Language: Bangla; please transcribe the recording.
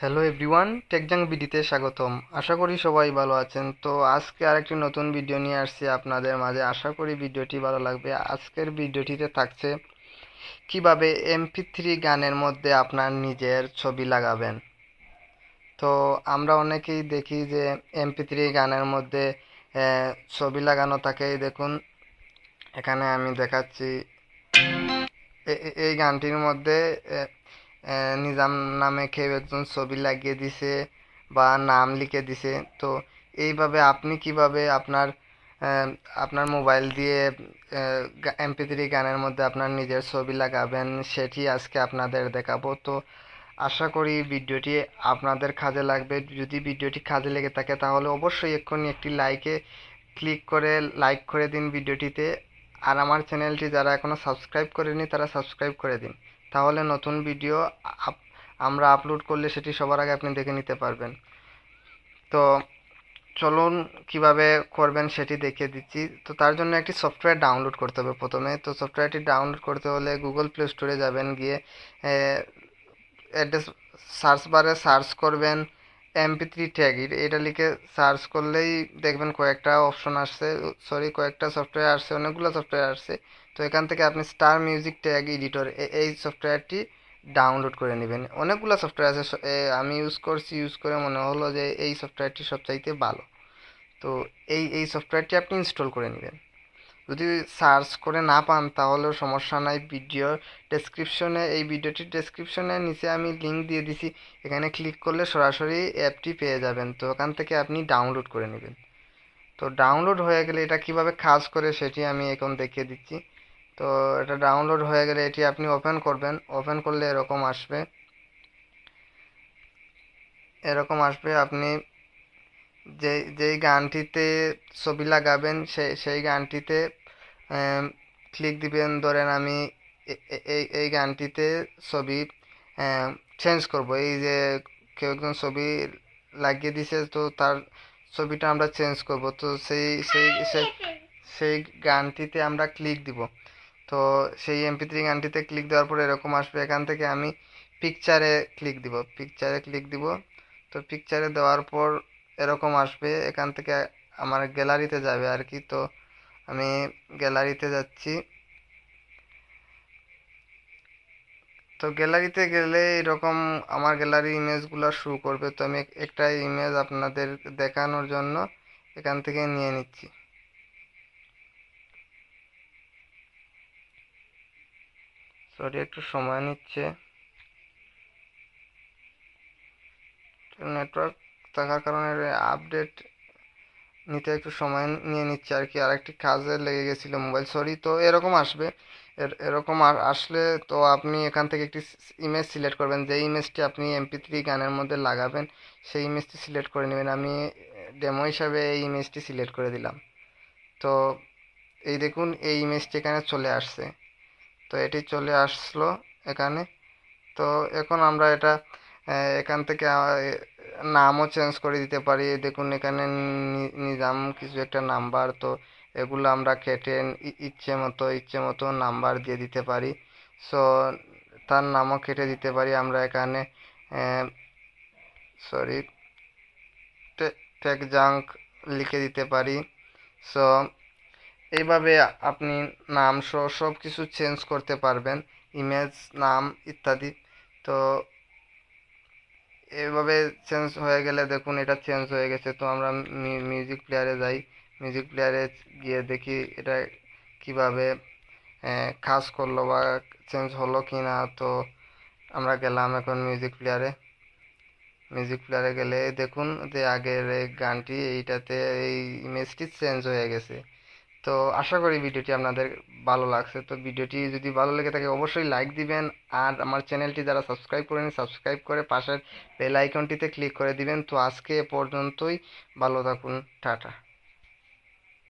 হ্যালো এভরিওয়ান টেকজাং বিডিতে স্বাগতম আশা করি সবাই ভালো আছেন। তো আজকে আরেকটি নতুন ভিডিও নিয়ে আসছি আপনাদের মাঝে। আশা করি ভিডিওটি ভালো লাগবে। আজকের ভিডিওটিতে থাকছে, কীভাবে এমপি থ্রি গানের মধ্যে আপনার নিজের ছবি লাগাবেন। তো আমরা অনেকেই দেখি যে এমপি থ্রি গানের মধ্যে ছবি লাগানো থাকে। দেখুন, এখানে আমি দেখাচ্ছি এই গানটির মধ্যে নিজাম নামে কেউ একজন ছবি লাগিয়ে দিছে বা নাম লিখে দিছে। তো এইভাবে আপনি কীভাবে আপনার আপনার মোবাইল দিয়ে এমপি থ্রি গানের মধ্যে আপনার নিজের ছবি লাগাবেন সেটি আজকে আপনাদের দেখাবো। তো আশা করি ভিডিওটি আপনাদের কাজে লাগবে। যদি ভিডিওটি কাজে লেগে থাকে তাহলে অবশ্যই এক্ষুনি একটি লাইকে ক্লিক করে, লাইক করে দিন ভিডিওটিতে। আর আমার চ্যানেলটি যারা এখনও সাবস্ক্রাইব করেনি তারা সাবস্ক্রাইব করে দিন। তাহলে নতুন ভিডিও আমরা আপলোড করলে সেটি সবার আগে আপনি দেখে নিতে পারবেন। তো চলুন কীভাবে করবেন সেটি দেখিয়ে দিচ্ছি। তো তার জন্য একটি সফটওয়্যার ডাউনলোড করতে হবে প্রথমে। তো সফটওয়্যারটি ডাউনলোড করতে হলে গুগল প্লে স্টোরে যাবেন, গিয়ে অ্যাড্রেস সার্চ বারে সার্চ করবেন এমপি থ্রি ট্যাগ এটা লিখে সার্চ করলেই দেখবেন কয়েকটা অপশন আসছে। সরি কয়েকটা সফটওয়্যার আসছে, অনেকগুলো সফটওয়্যার আসছে। তো এখান থেকে আপনি স্টার মিউজিক ট্যাগ এডিটর এই সফটওয়্যারটি ডাউনলোড করে নেবেন। অনেকগুলো সফটওয়্যার আছে আমি ইউজ করছি ইউজ করে মনে হলো যে এই সফটওয়্যারটি সবচাইতে ভালো। তো এই এই সফটওয়্যারটি আপনি ইনস্টল করে নেবেন। যদি সার্চ করে না পান, তাহলেও সমস্যা নাই। ভিডিও ডেসক্রিপশনে এই ভিডিওটির ডেসক্রিপশনে নিচে আমি লিঙ্ক দিয়ে দিছি। এখানে ক্লিক করলে সরাসরি অ্যাপটি পেয়ে যাবেন। তো ওখান থেকে আপনি ডাউনলোড করে নেবেন। তো ডাউনলোড হয়ে গেলে এটা কীভাবে কাজ করে সেটি আমি এখন দেখিয়ে দিচ্ছি। তো এটা ডাউনলোড হয়ে গেলে এটি আপনি ওপেন করবেন। ওপেন করলে এরকম আসবে। এরকম আসবে আপনি যে, যেই গানটিতে ছবি লাগাবেন সেই সেই গানটিতে ক্লিক দিবেন, ধরেন আমি এই এই গানটিতে ছবি চেঞ্জ করব। এই যে কেউ একজন ছবি লাগিয়ে দিছে, তো তার ছবিটা আমরা চেঞ্জ করব। তো সেই সেই সেই গানটিতে আমরা ক্লিক দিব। তো সেই এমপি থ্রি গানটিতে ক্লিক দেওয়ার পর এরকম আসবে। এখান থেকে আমি পিকচারে ক্লিক দিব। পিকচারে ক্লিক দিব। তো পিকচারে দেওয়ার পর এরকম আসবে। এখান থেকে আমার গ্যালারিতে যাবে আর কি। তো আমি গ্যালারিতে যাচ্ছি। তো গ্যালারিতে গেলে এরকম আমার গ্যালারি ইমেজগুলো শুরু করবে। তো আমি একটা ইমেজ আপনাদের দেখানোর জন্য এখান থেকে নিয়ে নিচ্ছি। সরি একটু সময় নিচ্ছে। নেটওয়ার্ক থাকার কারণে আপডেট নিতে একটু সময় নিয়ে নিচ্ছে আর কি। আরেকটি কাজে লেগে গেছিল মোবাইল সরি তো এরকম আসবে। এরকম আসলে তো আপনি এখান থেকে একটি ইমেজ সিলেক্ট করবেন। যে ইমেজটি আপনি এমপি থ্রি গানের মধ্যে লাগাবেন, সেই ইমেজটি সিলেক্ট করে নেবেন। আমি ডেমো হিসাবে এই ইমেজটি সিলেক্ট করে দিলাম। তো এই দেখুন, এই ইমেজটি এখানে চলে আসছে। তো এটি চলে আসলো এখানে। তো এখন আমরা এটা এখান থেকে নামও চেঞ্জ করে দিতে পারি। দেখুন এখানে নিজাম কিছু একটা নাম্বার তো এগুলো আমরা কেটে ইচ্ছে মতো ইচ্ছে মতো নাম্বার দিয়ে দিতে পারি। সো তার নামও কেটে দিতে পারি আমরা এখানে। সরি টেক জাঙ্ক লিখে দিতে পারি। সো এইভাবে আপনি নাম সহ সব কিছু চেঞ্জ করতে পারবেন ইমেজ নাম ইত্যাদি। তো এভাবে চেঞ্জ হয়ে গেলে দেখুন এটা চেঞ্জ হয়ে গেছে। তো আমরা মিউজিক প্লেয়ারে যাই। মিউজিক প্লেয়ারে গিয়ে দেখি এটা কীভাবে কাজ করল বা চেঞ্জ হলো কি না তো আমরা গেলাম এখন মিউজিক প্লেয়ারে মিউজিক প্লেয়ারে গেলে দেখুন যে আগের গানটি এইটাতে এই ইমেজটি চেঞ্জ হয়ে গেছে। তো আশা করি ভিডিওটি আপনাদের ভালো লাগছে। তো ভিডিওটি যদি ভালো লেগে থাকে অবশ্যই লাইক দিবেন আর আমার চ্যানেলটি যারা সাবস্ক্রাইব করেনি সাবস্ক্রাইব করে পাশের বেল আইকনটিতে ক্লিক করে দিবেন। তো আজকে এ পর্যন্তই। ভালো থাকুন। টাটা।